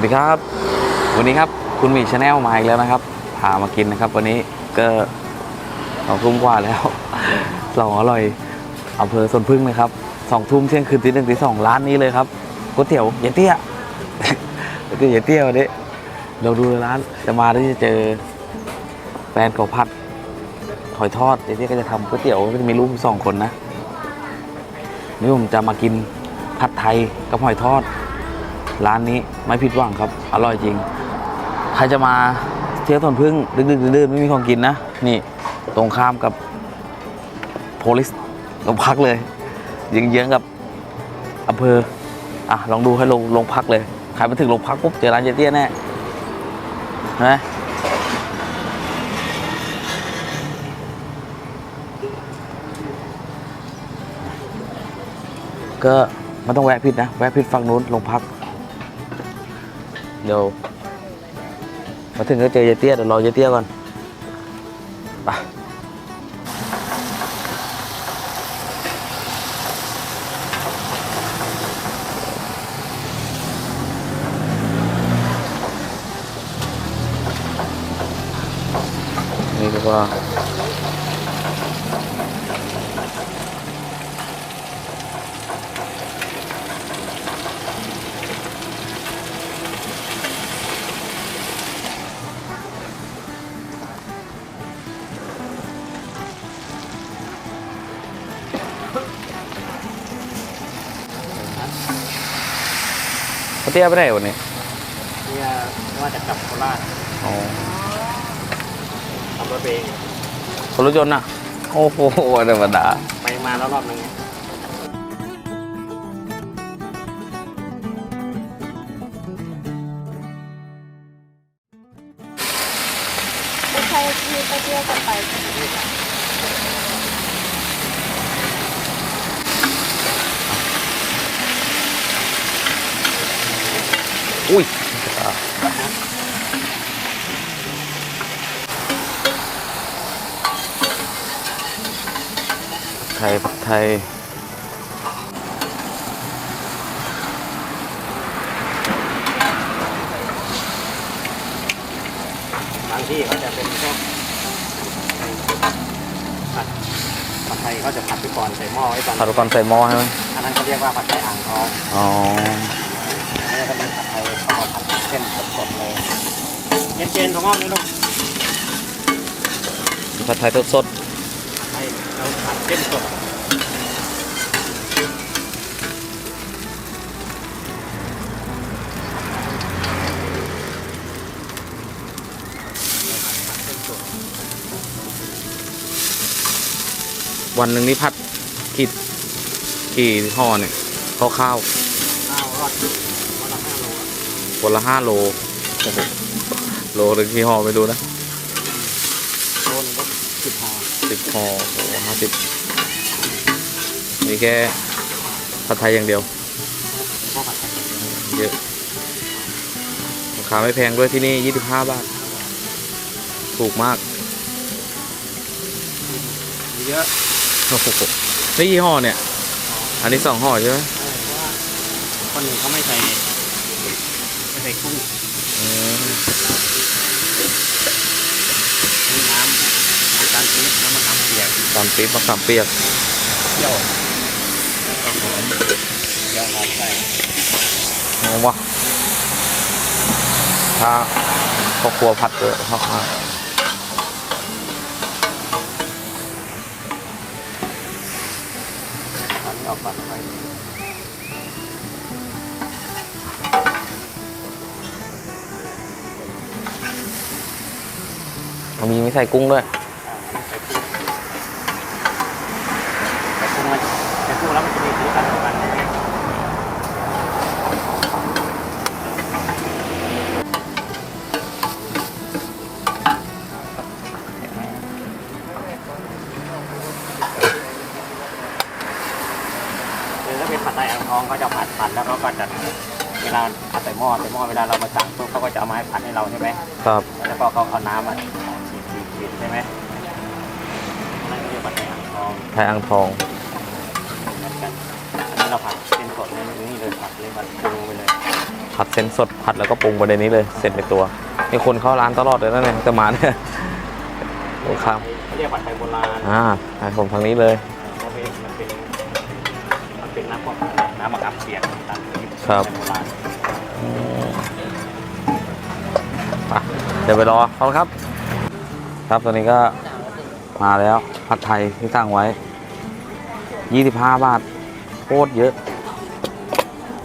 สวัสดีครับ วันนี้ครับคุณมีชาแนลมาอีกแล้วนะครับพามากินนะครับ วันนี้ก็สองทุ่มกว่าแล้วเราอร่อยอำเภอสนพึ่งนะครับสองทุ่มเที่ยงคืนตีหนึ่งตีสองร้านนี้เลยครับก๋วยเตี๋ยวเยเตี้ยก๋วยเตี๋ยวเยเตี้ยวันนี้เราดูร้านจะมาที่จะเจอแฟนเขาผัดหอยทอดเยเตี้ยก็จะทำก๋วยเตี๋ยวก็จะมีลูกสองคนนะนี่ผมจะมากินผัดไทยกับหอยทอด ร้านนี้ไม่ผิดหวังครับ อร่อยจริง ใครจะมาเที่ยวสวนพึ่งดึกๆดื่นๆไม่มีของกินนะ นี่ตรงข้ามกับโพลิสโรงพักเลยเยื้องๆกับอำเภออะลองดูให้ลงลงพักเลยใครมาถึงโรงพักปุ๊บเจอร้านเจเตี้ยแน่เห็นไหมก็ไมันต้องแวะผิดนะ แวะผิดฝั่งนู้นโรงพัก เดี๋ยวมาถึงก็เจอยาย เตี้ยเดี๋ยวรอยายเตี้ยก่อนไปนี่ก็ว่าป้าเตี้ยไปไหนวันนี้เนี่ยว่าจะกลับโคราชอ๋อขับรถไปเองคนรถยนต์น่ะโอ้โหธรรมดาไปมาแล้วรอบนึง อุ้ยไทยผัดไทยบางที่เขาจะเป็นพวกผัดผัดไทยเขาจะผัดไปก่อนใส่หม้อไว้ก่อนผัดก่อนใส่หม้อใช่ไหมอันนั้นเขาเรียกว่าผัดไทยอ่างทองอ๋ออันนี้ก็ เป็นผัดไทยเขาเอาผัดเส้นสดๆเลยเย็นๆของห้องนี่ลูกผัดไทยสดให้เราผัดเส้นสดๆวันหนึ่งนี่ผัดกี่กี่ห่อเนี่ยข้าวข้าวข้าวรอด วันละห้าโลอะๆวันละห้าโลโอ้โหโลหนึ่งกี่ห่อไปดูนะโลนึงก็สิบห่อสิบห่อโอ้โหห้าสิบมีแค่ผัดไทยอย่างเดียวพวกผัดไทยเยอะราคาไม่แพงด้วยที่นี่25บาท ถูกมากมีเยอะโอ้โหนี่ยี่ห้อเนี่ย อันนี้สองห่อใช่ไหมเออเพราะว่าคนหนึ่งเขาไม่ใส่ไม่ ใส่กุ้งอืมนี่น้ำน้ำตาลปี๊บน้ำมะขามเปียกตามปี๊บมะขามเปียกเที่ยวแล้วก็หอมเดี๋ยวหอมใส่งงวะถ้าครอบครัวผัดเยอะมากตอนนี้เอาปัดไป มันมีไม่ใส่กุ้งด้วยใส่กุ้งใส่กุ้งมันใส่กุ้งแล้วมันจะมีสีสันของมันคือถ้าเป็นผัดไทยอ่างทองเขาจะผัดผัดแล้วเขาก็จะเวลาผัดใส่หม้อใส่หม้อเวลาเรามาสั่งปุ๊บเขาก็จะเอามาให้ผัดให้เราใช่ไหมครับ แล้วก็เขาเอาน้ำมาฉีดฉีดฉีด ใช่ไหมนั่นก็เรียกผัดไทยอ่างทองไทยอ่างทองเหมือนกันอันนี้เราผัดเป็นสดเลยนี่เลยผัดเลยผัดปรุงไปเลยคผัดเส้นสดผัดแล้วก็ปรุงไปในนี้เลยเสร็จในตัวมีคนเข้าร้านตลอดเลยนะเนี่ยจะมาเนี่ยโอ้ครับเขาเรียกผัดไทยโบราณอ่าให้ผมทางนี้เลยเพราะเป็นมันเป็นมันเป็นน้ำพวกน้ำมะขามเปียกตามที่ครับโบราณ ไปเดี๋ยวไปรอเขาครับ ครับ ตอนนี้ก็มาแล้วผัดไทยที่สั่งไว้ 25 บาทโคตรเยอะ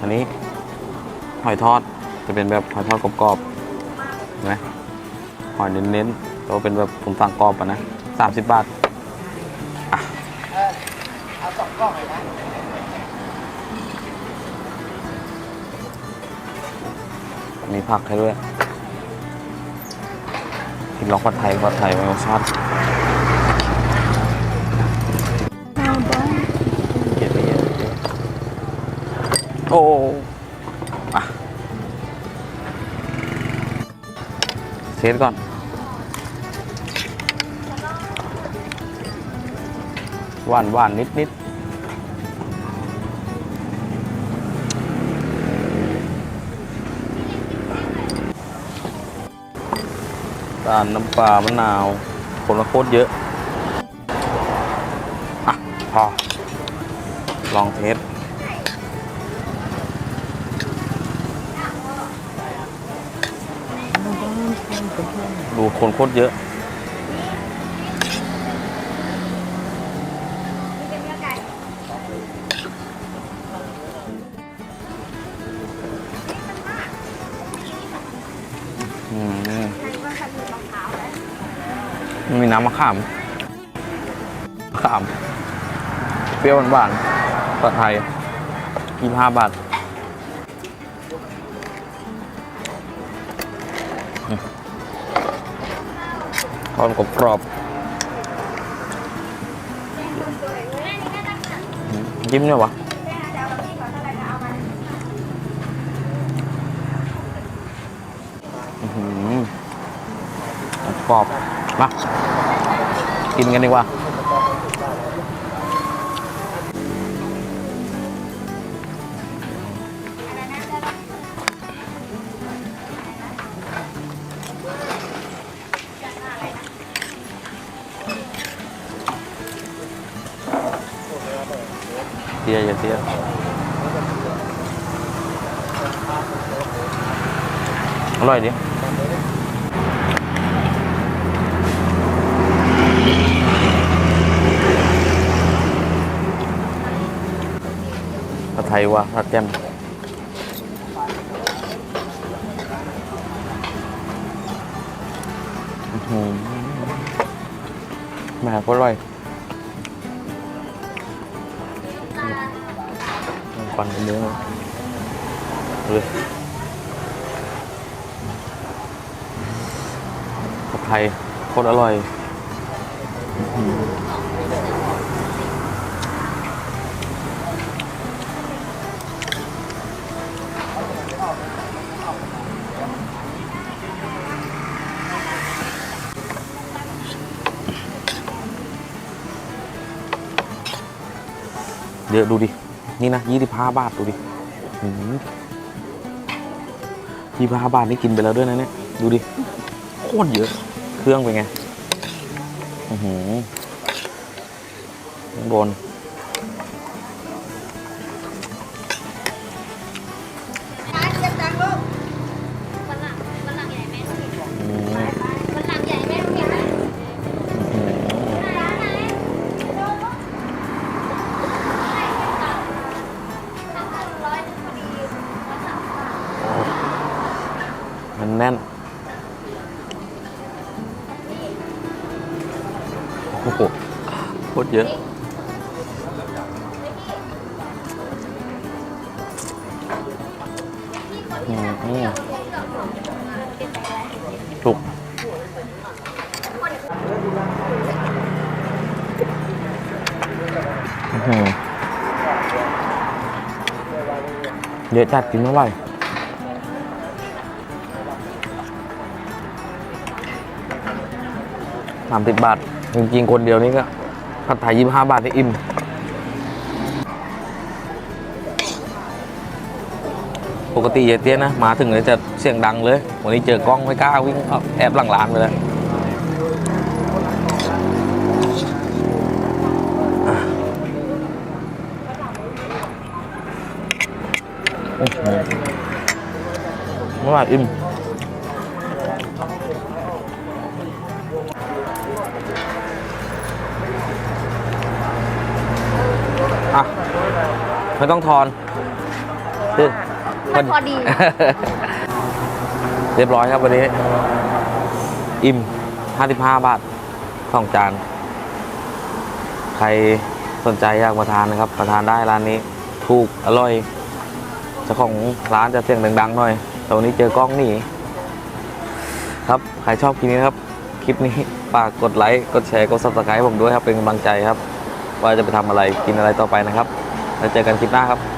อันนี้หอยทอดจะเป็นแบบหอยทอดกรอบๆเห็นไหมหอยเน้นๆแต่ว่าเป็นแบบผมสั่งกรอบอะนะ 30 บาทอะมีผักให้ด้วย กินล็องผัดไทยผัดไทยไม่รสชาติเยอะไปเยโอ้อะเทสก่อนหวานหวานนิดนิด ตาลน้ำปลามะนาวคนลโคตรเยอะอะพอ ลองเทสดูคนโคตรเยอะ นมีน้ำมะขามมะขาม เปรี้ยวหวานๆผัดไทยยี่ห้าบาททอดกรอบยิ้มเนี่ยวะอื้อหือกรอบมา กินกันดีกว่า เตี้ยอย่าเตี้ยอร่อยดิ ผัดไทยว่ะผัดแจ่มอื้อหือแหม่ก็อร่อยควันเนื้อเลยผัดไทยโคตรอร่อย เยอะดูดิ นี่นะยี่สิบห้าบาทดูดิยี่สิบห้าบาทนี่กินไปแล้วด้วยนะเนี่ย ดูดิ โคตรเยอะ เครื่องเป็นไงอือหือข้าง บน อ้โหโคตรเยอะ อืมอืมถูกอื้อหือเยอะจัดกินเท่าไหร่สามสิบบาท จริงๆคนเดียวนี่ก็ผัดไทยยี่สิบห้าบาทนี่อิ่มปกติเยเตี้ยนะ มาถึงเลยจะเสียงดังเลย วันนี้เจอกล้องไม่กล้าวิ่งแอบหลังร้านไปแล้วโอ้โหเมื่อไหร่อิ่ม ไม่ต้องทอนคือมันพอดี เรียบร้อยครับวันนี้ อิ่ม 55 บาทสองจาน ใครสนใจอยากมาทานนะครับ มาทานได้ร้านนี้ ถูก อร่อยเจ้าของร้านจะเสียงดังๆหน่อย แต่วันนี้เจอกล้องหนี่ ครับ ใครชอบคลิปนี้นะครับ คลิปนี้ฝากกดไลค์ กดแชร์ กด subscribe ให้ผมด้วยครับ เป็นกำลังใจครับ ว่าจะไปทำอะไร กินอะไรต่อไปนะครับ แล้วเจอกันคลิปหน้าครับ